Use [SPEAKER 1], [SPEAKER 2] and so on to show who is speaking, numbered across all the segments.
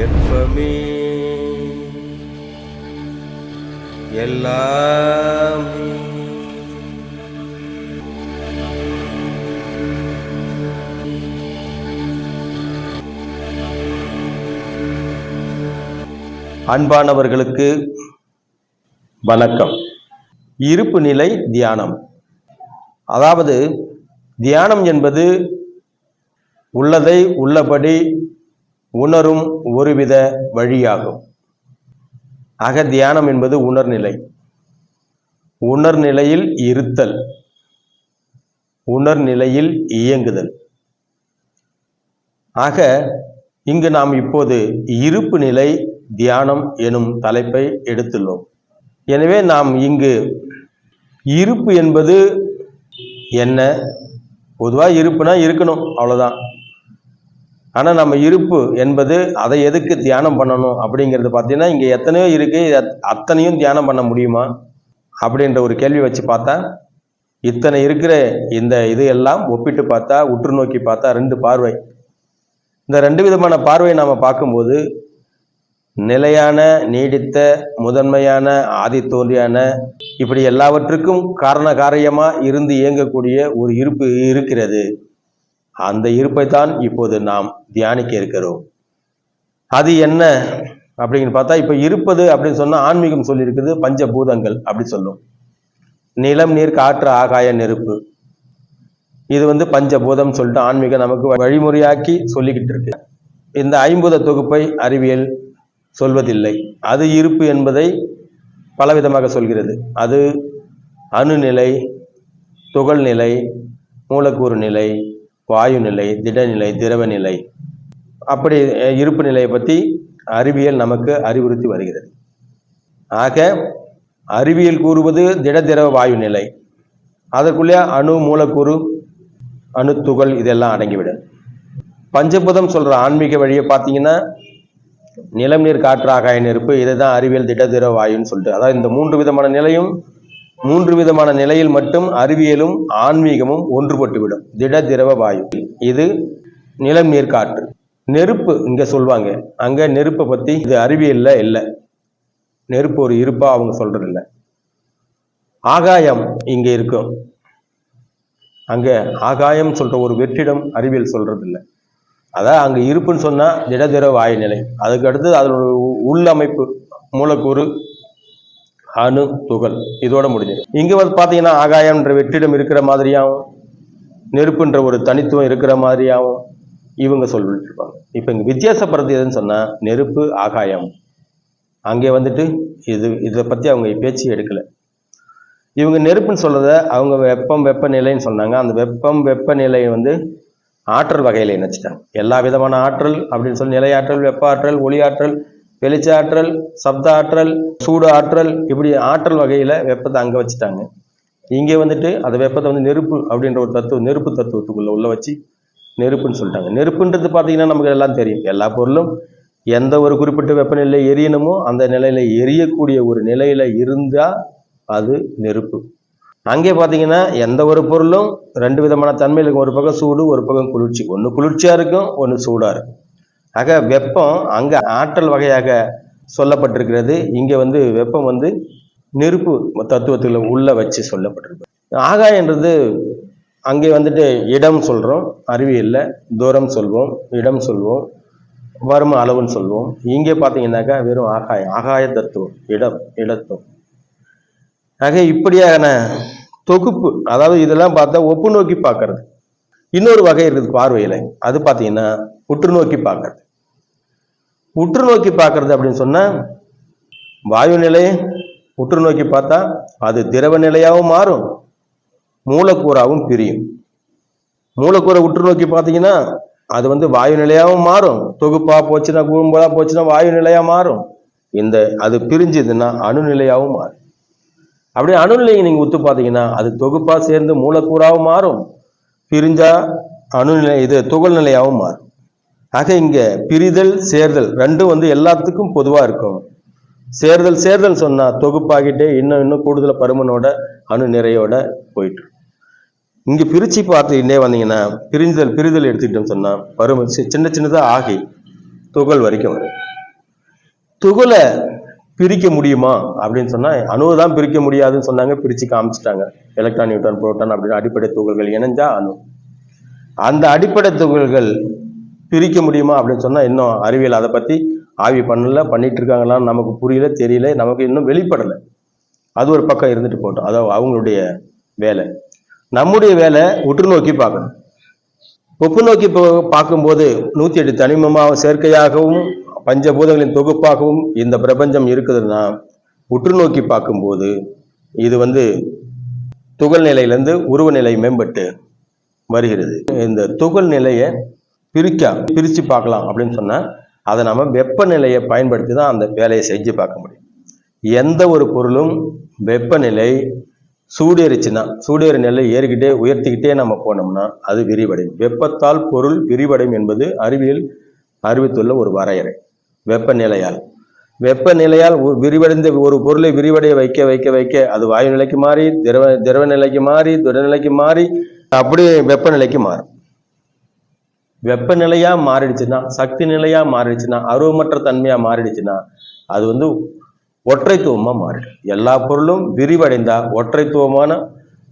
[SPEAKER 1] வெப்பமே எல்லாமே. அன்பானவர்களுக்கு வணக்கம். இருப்பு நிலை தியானம். அதாவது தியானம் என்பது உள்ளதை உள்ளபடி உணரும் ஒருவித வழியாகும். அக தியானம் என்பது உணர்நிலை. உணர்நிலையில் இருத்தல். உணர்நிலையில் இயங்குதல். ஆக இங்கு நாம் இப்போது இருப்பு நிலை தியானம் எனும் தலைப்பை எடுத்துள்ளோம். எனவே நாம் இங்கு இருப்பு என்பது என்ன? பொதுவாக இருப்புனா இருக்கணும் அவ்வளோதான் ஆனால் நம்ம இருப்பு என்பது அதை எதுக்கு தியானம் பண்ணணும் அப்படிங்கிறது பார்த்தீங்கன்னா இங்கே எத்தனையோ இருக்குது அத்- அத்தனையும் தியானம் பண்ண முடியுமா? அப்படின்ற ஒரு கேள்வி வச்சு பார்த்தா இத்தனை இருக்கிற இந்த இது எல்லாம் ஒப்பிட்டு பார்த்தா உற்று நோக்கி பார்த்தா ரெண்டு பார்வை. இந்த ரெண்டு விதமான பார்வையை நாம் பார்க்கும்போது நிலையான நீடித்த முதன்மையான ஆதித்தோன்றியான இப்படி எல்லாவற்றுக்கும் காரண காரியமாக இருந்து இயங்கக்கூடிய ஒரு இருப்பு இருக்கிறது. அந்த இருப்பை தான் இப்போது நாம் தியானிக்க இருக்கிறோம். அது என்ன அப்படின்னு பார்த்தா இப்போ இருப்பது அப்படின்னு சொன்னால் ஆன்மீகம் சொல்லியிருக்குது பஞ்சபூதங்கள் அப்படி சொல்லும். நிலம் நீர் காற்று ஆகாய நெருப்பு. இது வந்து பஞ்சபூதம் சொல்லிட்டு ஆன்மீகம் நமக்கு வழிமுறையாக்கி சொல்லிக்கிட்டு இருக்கு. இந்த ஐம்பூத தொகுப்பை அறிவியல் சொல்வதில்லை. அது இருப்பு என்பதை பலவிதமாக சொல்கிறது. அது அணுநிலை துகள் நிலை மூலக்கூறு நிலை வாயு நிலை திடநிலை திரவ நிலை அப்படி இருப்பு நிலையை பற்றி அறிவியல் நமக்கு அறிவுறுத்தி வருகிறது. ஆக அறிவியல் கூறுவது திட திரவ வாயு நிலை அதற்குள்ளே அணு மூலக்கூறு அணு துகள் இதெல்லாம் அடங்கிவிடும். பஞ்சபுதம் சொல்கிற ஆன்மீக வழியை பார்த்தீங்கன்னா நிலம் நீர் காற்று ஆகாய நெருப்பு இதுதான் அறிவியல் திட திரவ வாயுன்னு சொல்லிட்டு. அதாவது இந்த மூன்று விதமான நிலையும் மூன்று விதமான நிலையில் மட்டும் அறிவியலும் ஆன்மீகமும் ஒன்றுபட்டுவிடும். திட திரவ வாயு. இது நிலம் நீர் காற்று. நெருப்பு இங்க சொல்லுவாங்க அங்க நெருப்பை பத்தி இது அறிவியல்ல இல்லை. நெருப்பு ஒரு இருப்பா அவங்க சொல்றது ஆகாயம் இங்க இருக்கும். அங்க ஆகாயம் சொல்ற ஒரு வெற்றிடம் அறிவியல் சொல்றது அதான் அங்க இருப்புன்னு சொன்னா திடதிர வாயு நிலை. அதுக்கு அடுத்து அதோட உள்ளமைப்பு மூலக்கூறு அணு துகள். இதோட முடிஞ்சது இங்கே வந்து பார்த்தீங்கன்னா ஆகாயம்ன்ற வெற்றிடம் இருக்கிற மாதிரியாகவும் நெருப்புன்ற ஒரு தனித்துவம் இருக்கிற மாதிரியாகவும் இவங்க சொல்லிட்டு இருப்பாங்க இங்கே இங்க வித்தியாசப்படுறது எதுன்னு சொன்னால் நெருப்பு ஆகாயம். அங்கே வந்துட்டு இது இதை பற்றி அவங்க பேச்சு எடுக்கலை. இவங்க நெருப்புன்னு சொல்கிறத அவங்க வெப்பம் வெப்பநிலைன்னு சொன்னாங்க. அந்த வெப்பம் வெப்பநிலை வந்து ஆற்றல் வகையில் இணைச்சிட்டாங்க. எல்லா விதமான ஆற்றல் அப்படின்னு சொல்லி நிலையாற்றல் வெப்ப ஆற்றல் ஒளி ஆற்றல் வெளிச்ச ஆற்றல் சப்த ஆற்றல் சூடு ஆற்றல் இப்படி ஆற்றல் வகையில் வெப்பத்தை அங்கே வச்சுட்டாங்க. இங்கே வந்துட்டு அந்த வெப்பத்தை வந்து நெருப்பு அப்படின்ற ஒரு தத்துவம் நெருப்பு தத்துவத்துக்குள்ளே உள்ள வச்சு நெருப்புன்னு சொல்லிட்டாங்க. நெருப்புன்றது பார்த்தீங்கன்னா நமக்கு எல்லாம் தெரியும். எல்லா பொருளும் எந்த ஒரு குறிப்பிட்ட வெப்பநிலையில் எரியணுமோ அந்த நிலையில் எரியக்கூடிய ஒரு நிலையில் இருந்தால் அது நெருப்பு. அங்கே பார்த்தீங்கன்னா எந்த ஒரு பொருளும் ரெண்டு விதமான தன்மையில் இருக்கும். ஒரு பக்கம் சூடு ஒரு பக்கம் குளிர்ச்சி. ஒன்று குளிர்ச்சியாக இருக்கும் ஒன்று சூடாக இருக்கும். ஆக வெப்பம் அங்கே ஆற்றல் வகையாக சொல்லப்பட்டிருக்கிறது. இங்கே வந்து வெப்பம் வந்து நெருப்பு தத்துவத்தில் உள்ள வச்சு சொல்லப்பட்டிருக்கு. ஆகாயன்றது அங்கே வந்துட்டு இடம் சொல்கிறோம் அறிவியலில் தூரம் சொல்வோம் இடம் சொல்வோம் வரும் அளவுன்னு சொல்லுவோம் இங்கே பார்த்தீங்கன்னாக்கா வெறும் ஆகாயம் ஆகாய தத்துவம் இடம் இடத்துவம் ஆக இப்படியான தொகுப்பு அதாவது இதெல்லாம் பார்த்தா ஒப்பு நோக்கி பார்க்கறது. இன்னொரு வகை இருக்குது பார்வையில் அது பார்த்தீங்கன்னா உற்று நோக்கி பார்க்கறது. உற்று நோக்கி பார்க்கறது அப்படின்னு சொன்னால் வாயு நிலை உற்று நோக்கி பார்த்தா அது திரவ நிலையாகவும் மாறும் மூலக்கூறாகவும் பிரியும். மூலக்கூறை உற்று நோக்கி பார்த்தீங்கன்னா அது வந்து வாயு நிலையாகவும் மாறும். தொகுப்பாக போச்சுன்னா குழும்பலாக போச்சுன்னா வாயு நிலையாக மாறும். இந்த அது பிரிஞ்சுதுன்னா அணு நிலையாகவும் மாறும். அப்படியே அணுநிலையை நீங்கள் உத்து பார்த்தீங்கன்னா அது தொகுப்பாக சேர்ந்து மூலக்கூறாகவும் மாறும். பிரிஞ்சா அணுநிலை இது துகள் நிலையாகவும் மாறும். ஆக இங்கே பிரிதல் சேர்தல் ரெண்டும் வந்து எல்லாத்துக்கும் பொதுவாக இருக்கும். சேர்தல் சேர்தல் சொன்னால் தொகுப்பாகிட்டே இன்னும் இன்னும் கூடுதல் பருமனோட அணு நிறையோட போயிட்டு இங்கே பிரித்து பார்த்துக்கிட்டே வந்தீங்கன்னா பிரிஞ்சல் பிரிதல் எடுத்துக்கிட்டோம்னு சொன்னால் பருமன் சி- சின்ன சின்னதாக ஆகி துகள் வரைக்கும் வரும். துகளை பிரிக்க முடியுமா அப்படின்னு சொன்னால் அணுவை தான் பிரிக்க முடியாதுன்னு சொன்னாங்க பிரித்து காமிச்சிட்டாங்க. எலக்ட்ரான் நியூட்ரான் புரோட்டான் அப்படின்னு அடிப்படை துகள்கள் இணைஞ்சா அணு. அந்த அடிப்படை துகள்கள் பிரிக்க முடியுமா அப்படின்னு சொன்னால் இன்னும் அறிவியல் அதை பற்றி ஆய்வு பண்ணல பண்ணிட்டு இருக்காங்களான்னு நமக்கு புரியல தெரியல நமக்கு இன்னும் வெளிப்படலை. அது ஒரு பக்கம் இருந்துட்டு போட்டோம் அதாவது அவங்களுடைய வேலை. நம்முடைய வேலை உற்று நோக்கி பார்க்கணும். ஒப்பு நோக்கி போ- பார்க்கும்போது நூற்றி எட்டு தனிமமாக சேர்க்கையாகவும் பஞ்சபூதங்களின் தொகுப்பாகவும் இந்த பிரபஞ்சம் இருக்குதுன்னா உற்று நோக்கி பார்க்கும்போது இது வந்து துகள் நிலையிலேருந்து உருவ நிலை மேம்பட்டு வருகிறது. இந்த துகள் நிலையை பிரிக்க பிரித்து பார்க்கலாம் அப்படின்னு சொன்னால் அதை நம்ம வெப்பநிலையை பயன்படுத்தி தான் அந்த வேலையை செஞ்சு பார்க்க முடியும். எந்த ஒரு பொருளும் வெப்பநிலை சூடேறிச்சுன்னா சூடேறு நிலை ஏறிக்கிட்டே உயர்த்திக்கிட்டே நம்ம போனோம்னா அது விரிவடையும். வெப்பத்தால் பொருள் விரிவடையும் என்பது அறிவியல் அறிவித்துள்ள ஒரு வரையறை. வெப்பநிலையால். வெப்பநிலையால் விரிவடைந்த ஒரு பொருளை விரிவடைய வைக்க வைக்க வைக்க அது வாயு நிலைக்கு மாறி திரவ திரவ நிலைக்கு மாறி திடநிலைக்கு மாறி அப்படியே வெப்பநிலைக்கு மாறும். வெப்பநிலையா மாறிடுச்சுன்னா சக்தி நிலையா மாறிடுச்சுன்னா அருவமற்ற தன்மையா மாறிடுச்சுன்னா அது வந்து ஒற்றைத்துவமா மாறிடும். எல்லா பொருளும் விரிவடைந்தா ஒற்றைத்துவமான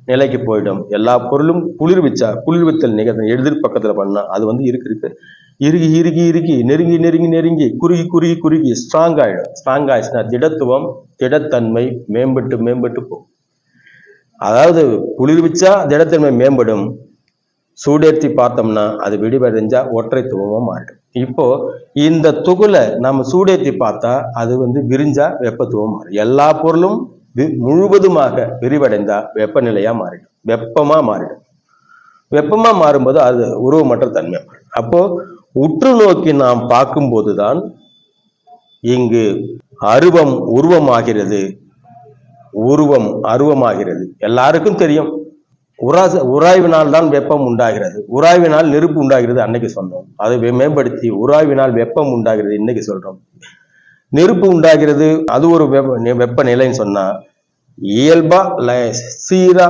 [SPEAKER 1] நிலைக்கு போயிடும். எல்லா பொருளும் குளிர்விச்சா குளிர்வித்தல் நிகழ்ந்த எதிர் பக்கத்துல பண்ணா அது வந்து இருக்கு இறுகி இறுகி இறுகி நெருங்கி நெருங்கி நெருங்கி குறுகி குறுகி குறுகி. ஸ்ட்ராங் ஆகிடும் ஸ்ட்ராங் ஆயிடுச்சுன்னா திடத்துவம் திடத்தன்மை மேம்பட்டு மேம்பட்டு போகும். அதாவது குளிர்விச்சா திடத்தன்மை மேம்படும். சூடேற்றி பார்த்தோம்னா அது விடிவடைஞ்சா ஒற்றைத்துவமாக மாறிடும். இப்போ இந்த துகளை நம்ம சூடேற்றி பார்த்தா அது வந்து விரிஞ்சா வெப்பத்துவம் மாறும். எல்லா பொருளும் வி- முழுவதுமாக விரிவடைந்தா வெப்பநிலையா மாறிடும். வெப்பமா மாறிடும். வெப்பமா மாறும்போது அது உருவமற்ற தன்மை மாறும் அப்போ உற்று நோக்கி நாம் பார்க்கும்போதுதான் இங்கு அருவம் உருவமாகிறது. உருவம் அருவமாகிறது. எல்லாருக்கும் தெரியும். உரா உராய்வினால் தான் வெப்பம் உண்டாகிறது. உராய்வினால் நெருப்பு உண்டாகிறது அன்னைக்கு சொன்னோம். அதை மேம்படுத்தி உராய்வினால் வெப்பம் உண்டாகிறது இன்னைக்கு சொல்றோம். நெருப்பு உண்டாகிறது அது ஒரு வெப்ப வெப்பநிலைன்னு சொன்னா இயல்பா சீரா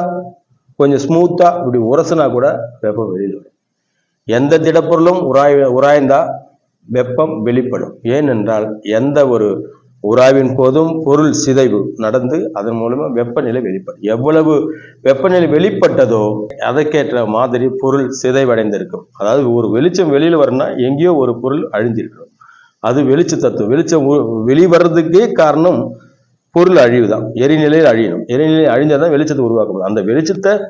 [SPEAKER 1] கொஞ்சம் ஸ்மூத்தா இப்படி உரசுனா கூட வெப்பம் வெளியில் வரும். எந்த திடப்பொருளும் உராய் உராய்ந்தா வெப்பம் வெளிப்படும். ஏனென்றால் எந்த ஒரு உராவின் போதும் பொருள் சிதைவு நடந்து அதன் மூலமாக வெப்பநிலை வெளிப்படும். எவ்வளவு வெப்பநிலை வெளிப்பட்டதோ அதற்கேற்ற மாதிரி பொருள் சிதைவடைந்திருக்கும். அதாவது ஒரு வெளிச்சம் வெளியில் வரணும்னா எங்கேயோ ஒரு பொருள் அழிஞ்சிருக்கணும் அது வெளிச்ச தத்துவம். வெளிச்சம் உ- வெளிவரதுக்கே காரணம் பொருள் அழிவு தான் எரிநிலையில் அழியணும். எரிநிலையில் அழிஞ்சாதான் வெளிச்சத்தை உருவாக்க முடியும். அந்த வெளிச்சத்தை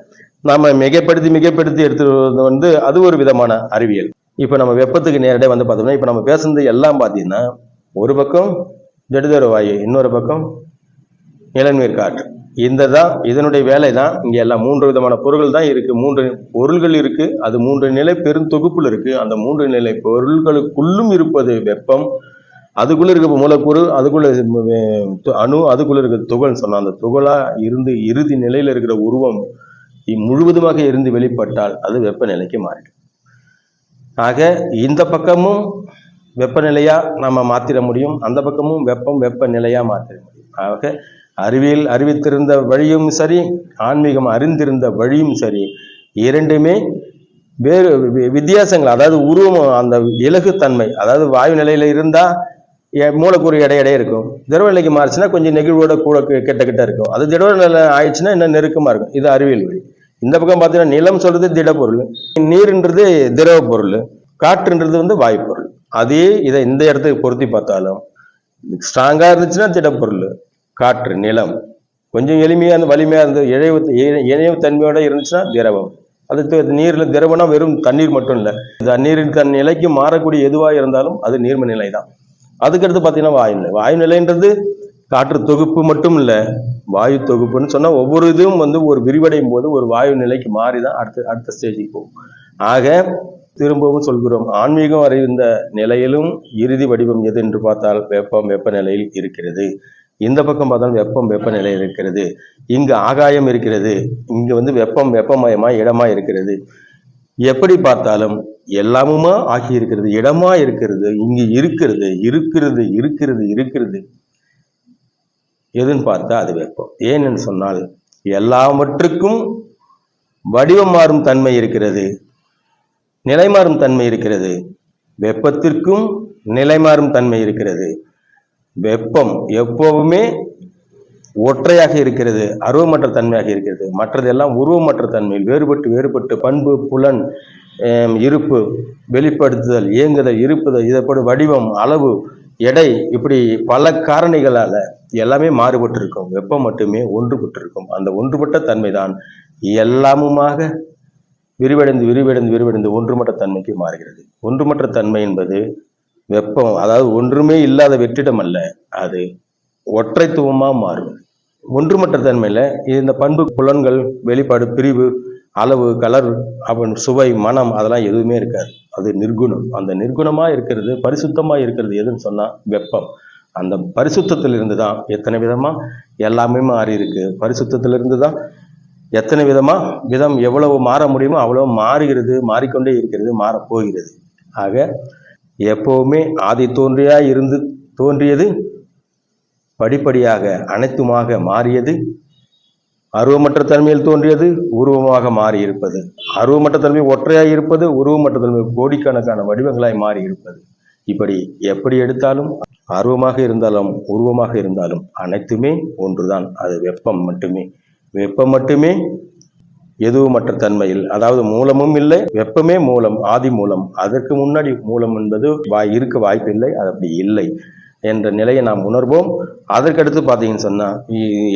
[SPEAKER 1] நாம மிகைப்படுத்தி மிகைப்படுத்தி எடுத்துகிறது வந்து அது ஒரு விதமான அறிவியல். இப்போ நம்ம வெப்பத்துக்கு நேரடியாக வந்து பார்த்தோம்னா இப்போ நம்ம பேசுனது எல்லாம் பார்த்தீங்கன்னா ஒரு பக்கம் ஜெடுதர வாயு இன்னொரு பக்கம் நிலநீர் காற்று. இந்த தான் இதனுடைய வேலை தான் இங்கே எல்லாம் மூன்று விதமான பொருள்கள் தான் இருக்குது மூன்று பொருள்கள் இருக்குது அது மூன்று நிலை பெருந்தொகுப்பில் இருக்குது அந்த மூன்று நிலை பொருள்களுக்குள்ளும் இருப்பது வெப்பம் அதுக்குள்ளே இருக்க மூலக்கூறு அதுக்குள்ளே து- அணு அதுக்குள்ளே இருக்க துகள்னு சொன்னால் அந்த துகளாக இருந்து இறுதி நிலையில் இருக்கிற உருவம் முழுவதுமாக இருந்து வெளிப்பட்டால் அது வெப்பநிலைக்கு மாறிடும். ஆக இந்த பக்கமும் வெப்பநிலையாக நம்ம மாற்றிட முடியும் அந்த பக்கமும் வெப்பம் வெப்பநிலையாக மாற்றிட முடியும். ஆக அறிவியல் அறிவித்திருந்த வழியும் சரி ஆன்மீகம் அறிந்திருந்த வழியும் சரி இரண்டுமே வேறு வித்தியாசங்கள். அதாவது உருவம் அந்த இலகுத்தன்மை அதாவது வாயு நிலையில் இருந்தால் எ- மூலக்கூறு எடை எடை இருக்கும். திரவ நிலைக்கு மாறுச்சுன்னா கொஞ்சம் நெகிழ்வோட கூட கி- கிட்ட கிட்ட இருக்கும். அது திரவ நிலை ஆயிடுச்சுன்னா இன்னும் நெருக்கமாக இருக்கும். இது அறிவியல் வழி. இந்த பக்கம் பார்த்தீங்கன்னா நிலம் சொல்றது திடப்பொருள். நீர்ன்றது திரவ பொருள் காற்றுன்றது வந்து வாய்ப்பொருள். அதே இதை இந்த இடத்துக்கு பொருத்தி பார்த்தாலும் ஸ்ட்ராங்காக இருந்துச்சுன்னா திடப்பொருள். காற்று நிலம். கொஞ்சம் எளிமையாக இருந்து வலிமையாக இருந்து இழைவு இணைவு தன்மையோட இருந்துச்சுன்னா திரவம். அது நீரில் திரவம்னா வெறும் தண்ணீர் மட்டும் இல்லை. தண்ணீரின் தன் நிலைக்கு மாறக்கூடிய எதுவாக இருந்தாலும் அது நீர்ம நிலை தான் அதுக்கடுத்து பார்த்தீங்கன்னா வாயு நிலை வாயு நிலைன்றது காற்று தொகுப்பு மட்டும் இல்லை வாயு தொகுப்புன்னு சொன்னா ஒவ்வொரு இதுவும் வந்து ஒரு விரிவடையும் போது ஒரு வாயு நிலைக்கு மாறி தான் அடுத்த அடுத்த ஸ்டேஜுக்கு போகும். ஆக திரும்பவும் சொல்கிறோம் ஆன்மீகம் அறிந்த நிலையிலும் இறுதி வடிவம் எது என்று பார்த்தால் வெப்பம் வெப்பநிலையில் இருக்கிறது. இந்த பக்கம் பார்த்தால் வெப்பம் வெப்பநிலை இருக்கிறது. இங்கு ஆகாயம் இருக்கிறது. இங்க வந்து வெப்பம் வெப்பமயமா இடமா இருக்கிறது. எப்படி பார்த்தாலும் எல்லாமுமா ஆகி இருக்கிறது இடமா இருக்கிறது இங்கு இருக்கிறது இருக்கிறது இருக்கிறது இருக்கிறது. எதுன்னு பார்த்தா அது வெப்பம். ஏன்னு சொன்னால் எல்லாவற்றுக்கும் வடிவம் மாறும் தன்மை இருக்கிறது. நிலை மாறும் தன்மை இருக்கிறது. வெப்பத்திற்கும் நிலைமாறும் தன்மை இருக்கிறது. வெப்பம் எப்பவுமே ஒற்றையாக இருக்கிறது அருவமற்ற தன்மையாக இருக்கிறது. மற்றதெல்லாம் உருவமற்ற தன்மையில் வேறுபட்டு வேறுபட்டு பண்பு புலன் இருப்பு வெளிப்படுத்துதல் இயங்குதல் இருப்புதல் இதப்படி வடிவம் அளவு எடை இப்படி பல காரணிகளால் எல்லாமே மாறுபட்டிருக்கும். வெப்பம் மட்டுமே ஒன்றுபட்டிருக்கும். அந்த ஒன்றுபட்ட தன்மை தான் எல்லாமுமாக விரிவடைந்து விரிவடைந்து விரிவடைந்து ஒன்றுமற்ற தன்மைக்கு மாறுகிறது. ஒன்றுமற்ற தன்மை என்பது வெப்பம் அதாவது ஒன்றுமே இல்லாத வெற்றிடம் அல்ல அது ஒற்றைத்துவமாக மாறும். ஒன்றுமற்ற தன்மையில் இந்த பண்பு புலன்கள் வெளிப்பாடு பிரிவு அளவு கலர் அவன் சுவை மனம் அதெல்லாம் எதுவுமே இருக்காது. அது நிர்குணம். அந்த நிர்குணமாக இருக்கிறது பரிசுத்தமாக இருக்கிறது எதுன்னு சொன்னால் வெப்பம். அந்த பரிசுத்திலிருந்து தான் எத்தனை விதமாக எல்லாமே மாறி இருக்கு. பரிசுத்திலிருந்து தான் எத்தனை விதமாக விதம் எவ்வளவு மாற முடியுமோ அவ்வளோ மாறுகிறது மாறிக்கொண்டே இருக்கிறது மாறப் போகிறது. ஆக எப்போவுமே ஆதி தோன்றியாக இருந்து தோன்றியது படிப்படியாக அனைத்துமாக மாறியது அருவமற்ற தன்மையில் தோன்றியது உருவமாக மாறி இருப்பது. அருவமற்ற தன்மை ஒற்றையாய் இருப்பது உருவமற்ற தன்மை கோடிக்கணக்கான வடிவங்களாய் மாறி இருப்பது. இப்படி எப்படி எடுத்தாலும் அருவமாக இருந்தாலும் உருவமாக இருந்தாலும் அனைத்துமே ஒன்றுதான். அது வெப்பம் மட்டுமே. வெப்பம் மட்டுமே எதுவுமற்ற தன்மையில் அதாவது மூலமும் இல்லை வெப்பமே மூலம் ஆதி மூலம். அதற்கு முன்னாடி மூலம் என்பது வாய் இருக்க வாய்ப்பில்லை அது அப்படி இல்லை என்ற நிலையை நாம் உணர்வோம். அதற்கடுத்து பார்த்தீங்கன்னு சொன்னால்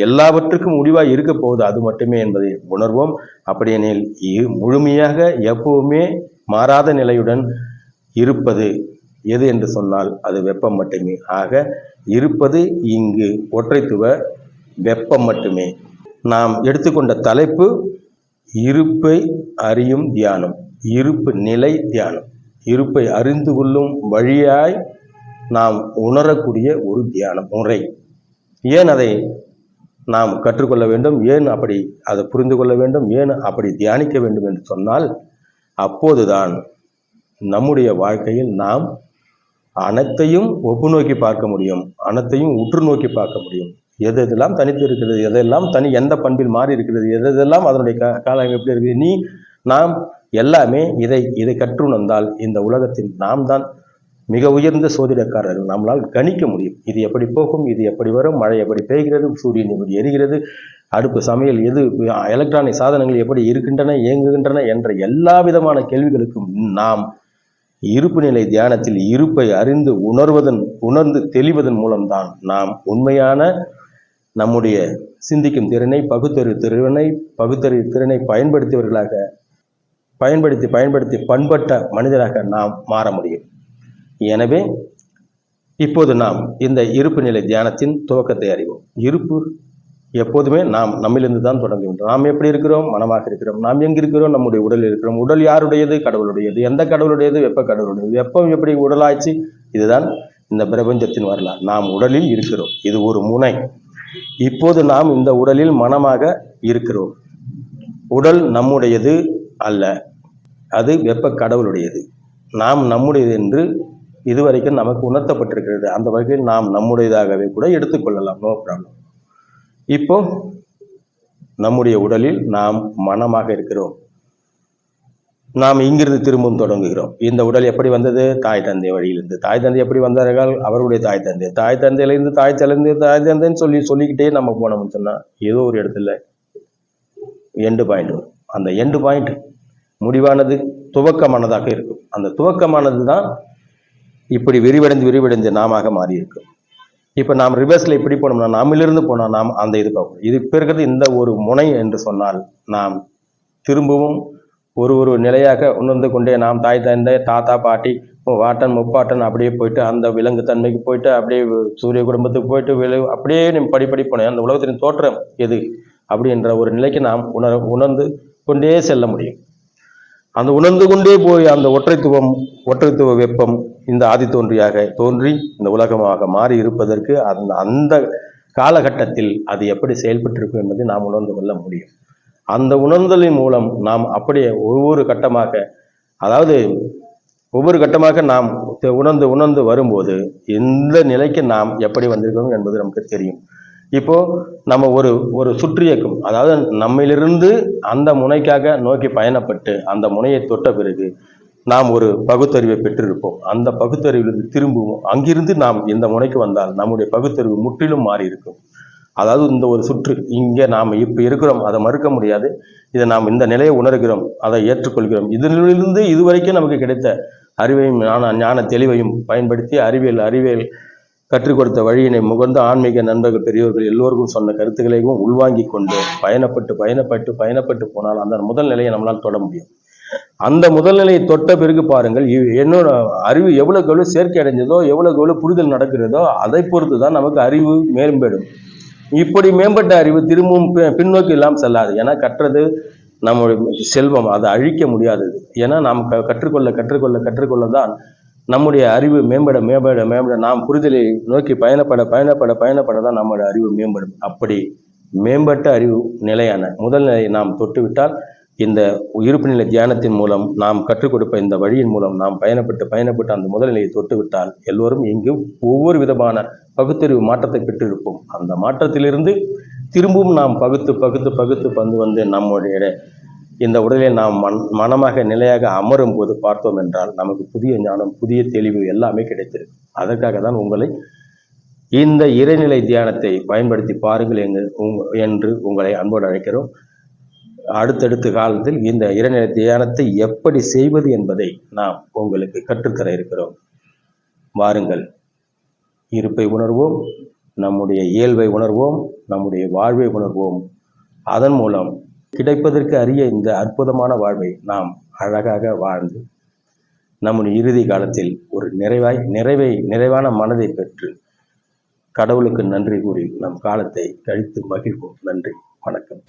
[SPEAKER 1] எல்லாவற்றுக்கும் முடிவாக இருக்க போகுது அது மட்டுமே என்பதை உணர்வோம். அப்படியெனில் இ- முழுமையாக எப்பவுமே மாறாத நிலையுடன் இருப்பது எது என்று சொன்னால் அது வெப்பம் மட்டுமே. ஆக இருப்பது இங்கு ஒற்றைத்துவ வெப்பம் மட்டுமே. நாம் எடுத்துக்கொண்ட தலைப்பு இருப்பை அறியும் தியானம். இருப்பு நிலை தியானம். இருப்பை அறிந்து கொள்ளும் வழியாய் நாம் உணரக்கூடிய ஒரு தியான முறை. ஏன் அதை நாம் கற்றுக்கொள்ள வேண்டும்? ஏன் அப்படி அதை புரிந்து கொள்ள வேண்டும்? ஏன் அப்படி தியானிக்க வேண்டும் என்று சொன்னால் அப்போதுதான் நம்முடைய வாழ்க்கையில் நாம் அனைத்தையும் ஒப்பு நோக்கி பார்க்க முடியும். அனைத்தையும் உற்று நோக்கி பார்க்க முடியும். எது எதெல்லாம் தனித்து இருக்கிறது எதெல்லாம் தனி எந்த பண்பில் மாறி இருக்கிறது எது எதெல்லாம் அதனுடைய காலம் எப்படி இருக்குது நீ நாம் எல்லாமே இதை இதை கற்றுணர்ந்தால் இந்த உலகத்தில் நாம் தான் மிக உயர்ந்த சோதிடக்காரர்கள். நம்மளால் கணிக்க முடியும். இது எப்படி போகும் இது எப்படி வரும் மழை எப்படி பெய்கிறது சூரியன் எப்படி எரிகிறது அடுப்பு சமையல் எது எலக்ட்ரானிக் சாதனங்கள் எப்படி இருக்கின்றன இயங்குகின்றன என்ற எல்லா விதமான கேள்விகளுக்கும் நாம் இருப்பு நிலை தியானத்தில் இருப்பை அறிந்து உணர்வதன் உணர்ந்து தெளிவதன் மூலம்தான் நாம் உண்மையான நம்முடைய சிந்திக்கும் திறனை பகுத்தறிவு திறனை பகுத்தறிவு திறனை பயன்படுத்தியவர்களாக பயன்படுத்தி பயன்படுத்தி பண்பட்ட மனிதராக நாம் மாற முடியும். எனவே இப்போது நாம் இந்த இருப்பு நிலை தியானத்தின் துவக்கத்தை அறிவோம். இருப்பு எப்போதுமே நாம் நம்மிலிருந்து தான் தொடங்க வேண்டும் நாம் எப்படி இருக்கிறோம்? மனமாக இருக்கிறோம். நாம் எங்கே இருக்கிறோம்? நம்முடைய உடலில் இருக்கிறோம். உடல் யாருடையது? கடவுளுடையது. எந்த கடவுளுடையது? வெப்ப கடவுளுடையது. வெப்பம் எப்படி உடலாச்சு இதுதான் இந்த பிரபஞ்சத்தின் வரலாறு. நாம் உடலில் இருக்கிறோம். இது ஒரு முனை. இப்போது நாம் இந்த உடலில் மனமாக இருக்கிறோம். உடல் நம்முடையது அல்ல. அது வெப்ப கடவுளுடையது. நாம் நம்முடையது என்று இதுவரைக்கும் நமக்கு உணர்த்தப்பட்டிருக்கிறது. அந்த வகையில் நாம் நம்முடையதாகவே கூட எடுத்துக்கொள்ளலாம். நோ ப்ராப்ளம் இப்போ நம்முடைய உடலில் நாம் மனமாக இருக்கிறோம். நாம் இங்கிருந்து திரும்பவும் தொடங்குகிறோம். இந்த உடல் எப்படி வந்தது? தாய் தந்தை வழியிலிருந்து. தாய் தந்தை எப்படி வந்தார்கள்? அவருடைய தாய் தந்தை. தாய் தந்தையிலிருந்து தாய் தலைந்து தாய் தந்தைன்னு சொல்லி சொல்லிக்கிட்டே நம்ம போனோம்னு சொன்னால் ஏதோ ஒரு இடத்துல எண்டு பாயிண்ட் வரும். அந்த எண்டு பாயிண்ட் முடிவானது துவக்கமானதாக இருக்கும். அந்த துவக்கமானது தான் இப்படி விரிவடைந்து விரிவடைந்து நாமாக மாறியிருக்கும் இப்போ நாம் ரிவர்ஸில் இப்படி போனோம்னா நாமிலிருந்து போனால் நாம் அந்த இது பார்க்கணும் இது இப்போ இருக்கிறது இந்த ஒரு முனை என்று சொன்னால் நாம் திரும்பவும் ஒரு ஒரு நிலையாக உணர்ந்து கொண்டே நாம் தாய் தந்தை தாத்தா பாட்டி வாட்டன் முப்பாட்டன் அப்படியே போயிட்டு அந்த விலங்கு தன்மைக்கு போயிட்டு அப்படியே சூரிய குடும்பத்துக்கு போயிட்டு விலை அப்படியே நம்ம படிப்படி போனேன் அந்த உலகத்தின் தோற்றம் எது? அப்படின்ற ஒரு நிலைக்கு நாம் உணர உணர்ந்து கொண்டே செல்ல முடியும். அந்த உணர்ந்து கொண்டே போய் அந்த ஒற்றைத்துவம் ஒற்றைத்துவ வெப்பம் இந்த ஆதி தோன்றியாக தோன்றி இந்த உலகமாக மாறி இருப்பதற்கு அந்த அந்த காலகட்டத்தில் அது எப்படி செயல்பட்டிருக்கும் என்பதை நாம் உணர்ந்து கொள்ள முடியும். அந்த உணர்ந்தலின் மூலம் நாம் அப்படியே ஒவ்வொரு கட்டமாக அதாவது ஒவ்வொரு கட்டமாக நாம் உணர்ந்து உணர்ந்து வரும்போது எந்த நிலைக்கு நாம் எப்படி வந்திருக்கிறோம் என்பது நமக்கு தெரியும். இப்போது நம்ம ஒரு ஒரு சுற்றியக்கம் அதாவது நம்மிலிருந்து அந்த முனைக்காக நோக்கி பயணப்பட்டு அந்த முனையை தொட்ட பிறகு நாம் ஒரு பகுத்தறிவை பெற்றிருப்போம். அந்த பகுத்தறிவிலிருந்து திரும்புவோம். அங்கிருந்து நாம் இந்த முனைக்கு வந்தால் நம்முடைய பகுத்தறிவு முற்றிலும் மாறி இருக்கும். அதாவது இந்த ஒரு சுற்று இங்கே நாம் இப்போ இருக்கிறோம் அதை மறுக்க முடியாது. இதை நாம் இந்த நிலையை உணர்கிறோம் அதை ஏற்றுக்கொள்கிறோம். இதிலிருந்து இதுவரைக்கும் நமக்கு கிடைத்த அறிவையும் ஞான ஞான தெளிவையும் பயன்படுத்தி அறிவியல் அறிவியல் கற்றுக் கொடுத்த வழியினை முகர்ந்து ஆன்மீக நண்பர்கள் பெரியவர்கள் எல்லோருக்கும் சொன்ன கருத்துக்களையும் உள்வாங்கி கொண்டு பயணப்பட்டு பயணப்பட்டு பயணப்பட்டு போனால் அந்த முதல் நிலையை நம்மளால் தொட முடியும். அந்த முதல் நிலையை தொட்ட பிறகு பாருங்கள் என்னோட அறிவு எவ்வளவுக்கு எவ்வளவு சேர்க்கை அடைஞ்சதோ எவ்வளவுக்கு எவ்வளவு புரிதல் நடக்கிறதோ அதை பொறுத்து தான் நமக்கு அறிவு மேம்படும் இப்படி மேம்பட்ட அறிவு திரும்பவும் பி- பின்னோக்கி இல்லாமல் செல்லாது. ஏன்னா கற்றது நம்முடைய செல்வம். அதை அழிக்க முடியாதது. ஏன்னா நாம் க- கற்றுக்கொள்ள கற்றுக்கொள்ள கற்றுக்கொள்ள தான் நம்முடைய அறிவு மேம்பட மேம்பட மேம்பட நாம் புரிதலை நோக்கி பயணப்பட பயணப்பட பயணப்பட தான் நம்முடைய அறிவு மேம்படும். அப்படி மேம்பட்ட அறிவு நிலையான முதல் நிலையை நாம் தொட்டுவிட்டால் இந்த இருப்பு நிலை தியானத்தின் மூலம் நாம் கற்றுக் கொடுப்ப இந்த வழியின் மூலம் நாம் பயணப்பட்டு பயணப்பட்டு அந்த முதல் நிலையை தொட்டுவிட்டால் எல்லோரும் இங்கு ஒவ்வொரு விதமான பகுத்தறிவு மாற்றத்தை பெற்றிருப்போம். அந்த மாற்றத்திலிருந்து திரும்பவும் நாம் பகுத்து பகுத்து பகுத்து வந்து வந்து நம்முடைய இந்த உடலில் நாம் மன் மனமாக நிலையாக அமரும் போது பார்த்தோம் என்றால் நமக்கு புதிய ஞானம் புதிய தெளிவு எல்லாமே கிடைத்திருக்கு அதற்காக தான் உங்களை இந்த இறைநிலை தியானத்தை பயன்படுத்தி பாருங்கள் என்று உங்களை அன்போடு அழைக்கிறோம். அடுத்தடுத்த காலத்தில் இந்த இறைநிலை தியானத்தை எப்படி செய்வது என்பதை நாம் உங்களுக்கு கற்றுத்தர இருக்கிறோம். வாருங்கள். இருப்பை உணர்வோம் நம்முடைய இயல்பை உணர்வோம் நம்முடைய வாழ்வை உணர்வோம். அதன் மூலம் கிடைப்பதற்கு அரிய இந்த அற்புதமான வாழ்வை நாம் அழகாக வாழ்ந்து நம்முடைய இறுதி காலத்தில் ஒரு நிறைவாய் நிறைவை நிறைவான மனதை பெற்று கடவுளுக்கு நன்றி கூறி நம் காலத்தை கழித்து மகிழ்வோம். நன்றி. வணக்கம்.